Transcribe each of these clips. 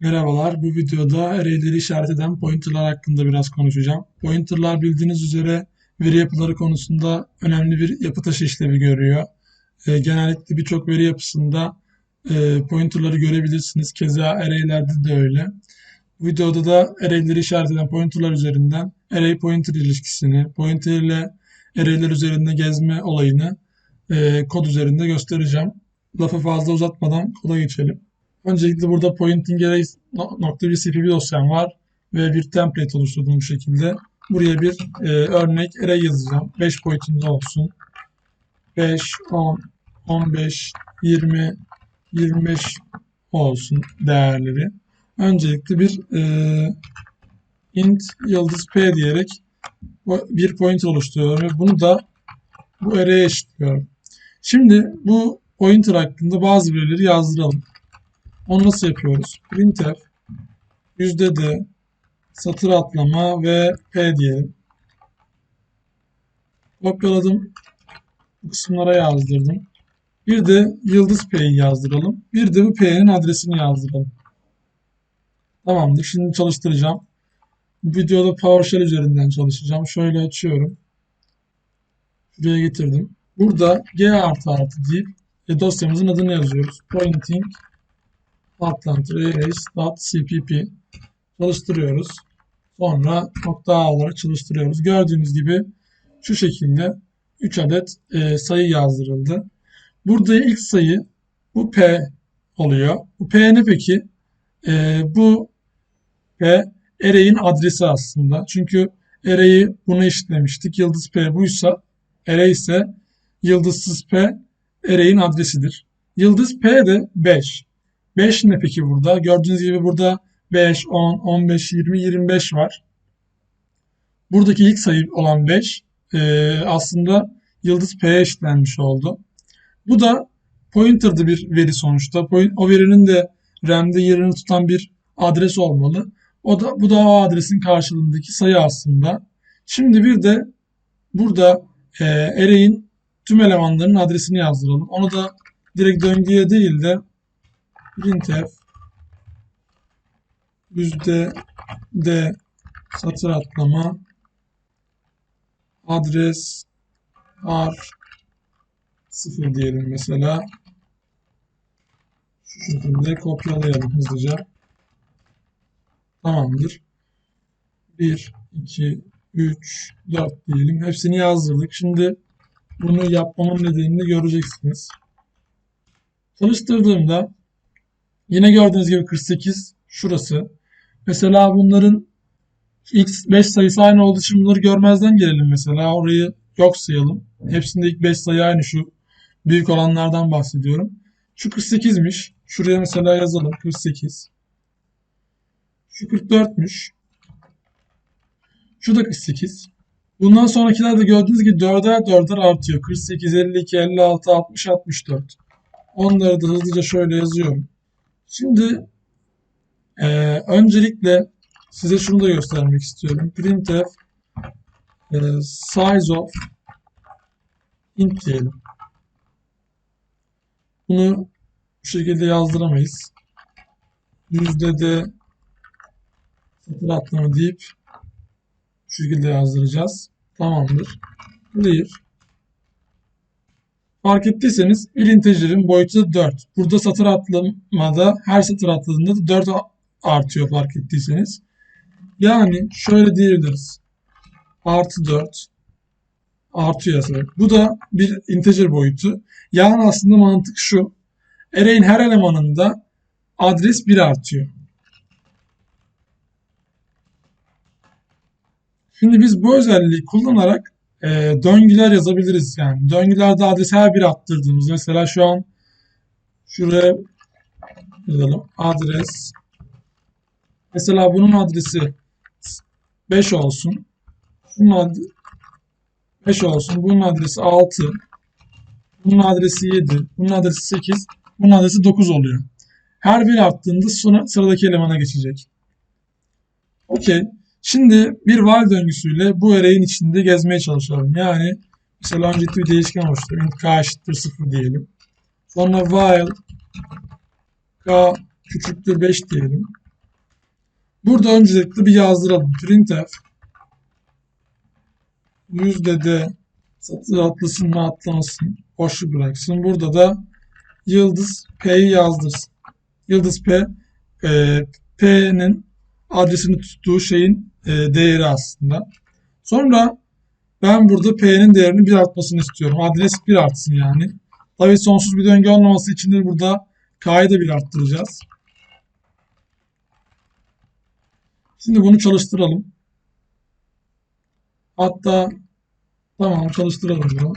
Merhabalar, bu videoda array'leri işaret eden pointerlar hakkında biraz konuşacağım. Pointerlar bildiğiniz üzere veri yapıları konusunda önemli bir yapı taşı işlevi görüyor. E, genellikle birçok veri yapısında e, pointerları görebilirsiniz. Keza array'lerde de öyle. Bu videoda da array'leri işaret eden pointerlar üzerinden array pointer ilişkisini, pointer ile array'ler üzerinde gezme olayını e, kod üzerinde göstereceğim. Lafı fazla uzatmadan koda geçelim. Öncelikle burada pointing array nokta bir cpp dosyam var ve bir template oluşturdum bu şekilde. Buraya bir e, örnek array yazacağım. 5 boyutunda olsun. 5, 10, 15, 20, 25 olsun değerleri. Öncelikle bir e, int yıldız p diyerek bir pointer oluşturuyorum ve bunu da bu array'e eşitliyorum. Şimdi bu pointer hakkında bazı verileri yazdıralım. Onu nasıl yapıyoruz? Printf de satır atlama ve p diyelim. Kopyaladım. Bu kısımlara yazdırdım. Bir de yıldız p'yi yazdıralım. Bir de bu p'nin adresini yazdıralım. Tamamdır. Şimdi çalıştıracağım. Videoda PowerShell üzerinden çalışacağım. Şöyle açıyorum. Şuraya getirdim. Burada g artı artı deyip e, dosyamızın adını yazıyoruz. Pointing Atlant.cpp çalıştırıyoruz. Sonra nokta A olarak çalıştırıyoruz. Gördüğünüz gibi şu şekilde 3 adet e, sayı yazdırıldı. Burada ilk sayı bu P oluyor. Bu P ne peki? E, bu P array'in adresi aslında. Çünkü array'i buna eşitlemiştik. Yıldız P buysa array ise yıldızsız P array'in adresidir. Yıldız P de 5. 5 ne peki burada? Gördüğünüz gibi burada 5, 10, 15, 20, 25 var. Buradaki ilk sayı olan 5 e, aslında yıldız P'ye eşitlenmiş oldu. Bu da pointer'dı bir veri sonuçta. O verinin de RAM'de yerini tutan bir adres olmalı. O da, bu da o adresin karşılığındaki sayı aslında. Şimdi bir de burada e, array'in tüm elemanlarının adresini yazdıralım. Onu da direkt döngüye değil de printf yüzde de satır atlama adres r 0 diyelim mesela. Şu şekilde kopyalayalım hızlıca. Tamamdır. 1 2 3 4 diyelim. Hepsini yazdırdık. Şimdi bunu yapmamın nedenini göreceksiniz. Çalıştırdığımda Yine gördüğünüz gibi 48 şurası. Mesela bunların x 5 sayısı aynı olduğu için bunları görmezden gelelim mesela. Orayı yok sayalım. Hepsinde ilk 5 sayı aynı şu büyük olanlardan bahsediyorum. Şu 48'miş. Şuraya mesela yazalım 48. Şu 44'müş. Şu da 48. Bundan sonrakiler de gördüğünüz gibi 4'er 4'er artıyor. 48, 52, 56, 60, 64. Onları da hızlıca şöyle yazıyorum. Şimdi e, öncelikle size şunu da göstermek istiyorum. Printf e, size of int diyelim. Bunu bu şekilde yazdıramayız. Yüzde de satır atlama deyip şu şekilde yazdıracağız. Tamamdır. Clear Fark ettiyseniz bir integer'in boyutu 4. Burada satır atlamada her satır atladığında da 4 artıyor fark ettiyseniz. Yani şöyle diyebiliriz. Artı 4 artı yazarak. Bu da bir integer boyutu. Yani aslında mantık şu. Array'in her elemanında adres 1 artıyor. Şimdi biz bu özelliği kullanarak e, döngüler yazabiliriz yani. Döngülerde adres her bir attırdığımız mesela şu an şuraya yazalım. Adres mesela bunun adresi 5 olsun. Bunun adresi 5 olsun. Bunun adresi 6. Bunun adresi 7. Bunun adresi 8. Bunun adresi 9 oluyor. Her bir arttığında sonra sıradaki elemana geçecek. Okey. Şimdi bir while döngüsüyle bu array'in içinde gezmeye çalışalım. Yani mesela öncelikle bir değişken oluşturalım. int k eşittir 0 diyelim. Sonra while k küçüktür 5 diyelim. Burada öncelikle bir yazdıralım. Printf yüzde de satır atlısın mı atlamasın boşluk bıraksın. Burada da yıldız P'yi yazdırsın. Yıldız P e, P'nin adresini tuttuğu şeyin e, değeri aslında. Sonra ben burada P'nin değerini bir artmasını istiyorum. Adres bir artsın yani. Tabii sonsuz bir döngü olmaması için de burada K'yı da bir arttıracağız. Şimdi bunu çalıştıralım. Hatta tamam çalıştıralım bunu.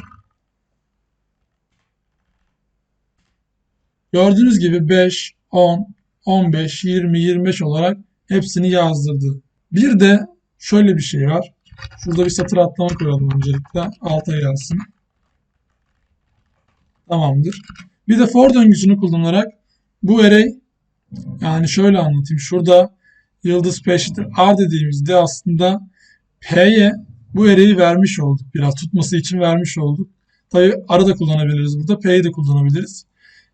Gördüğünüz gibi 5, 10, 15, 20, 25 olarak hepsini yazdırdı. Bir de şöyle bir şey var. Şurada bir satır atlama koyalım öncelikle. Alta gelsin. Tamamdır. Bir de for döngüsünü kullanarak bu array yani şöyle anlatayım. Şurada yıldız P eşittir R dediğimizde aslında P'ye bu array'i vermiş olduk. Biraz tutması için vermiş olduk. Tabi R'ı da kullanabiliriz burada. P'yi de kullanabiliriz.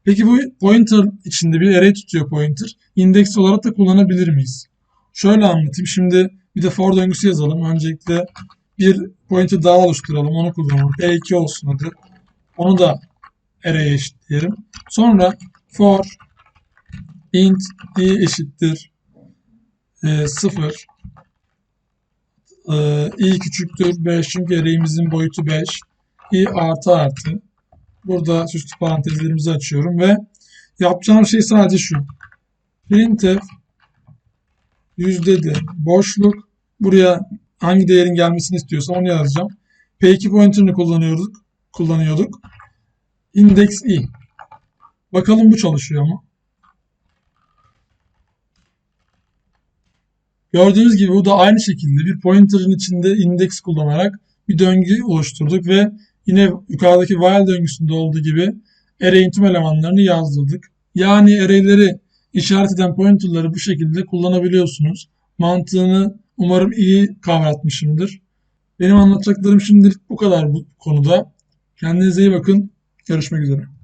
Peki bu pointer içinde bir array tutuyor pointer. Indeks olarak da kullanabilir miyiz? Şöyle anlatayım. Şimdi bir de for döngüsü yazalım. Öncelikle bir pointer daha oluşturalım. Onu kullanalım. P2 olsun adı. Onu da array'e eşitleyelim. Sonra for int i eşittir e, 0 e, i küçüktür 5 çünkü array'imizin boyutu 5 i artı artı burada süslü parantezlerimizi açıyorum ve yapacağım şey sadece şu. Printf yüzde de boşluk. Buraya hangi değerin gelmesini istiyorsam onu yazacağım. P2 pointer'ını kullanıyorduk kullanıyorduk. İndex i. Bakalım bu çalışıyor mu? Gördüğünüz gibi bu da aynı şekilde bir pointer'ın içinde index kullanarak bir döngü oluşturduk ve yine yukarıdaki while döngüsünde olduğu gibi array'in tüm elemanlarını yazdırdık. Yani array'leri işaret eden pointer'ları bu şekilde kullanabiliyorsunuz. Mantığını umarım iyi kavratmışımdır. Benim anlatacaklarım şimdilik bu kadar bu konuda. Kendinize iyi bakın. Görüşmek üzere.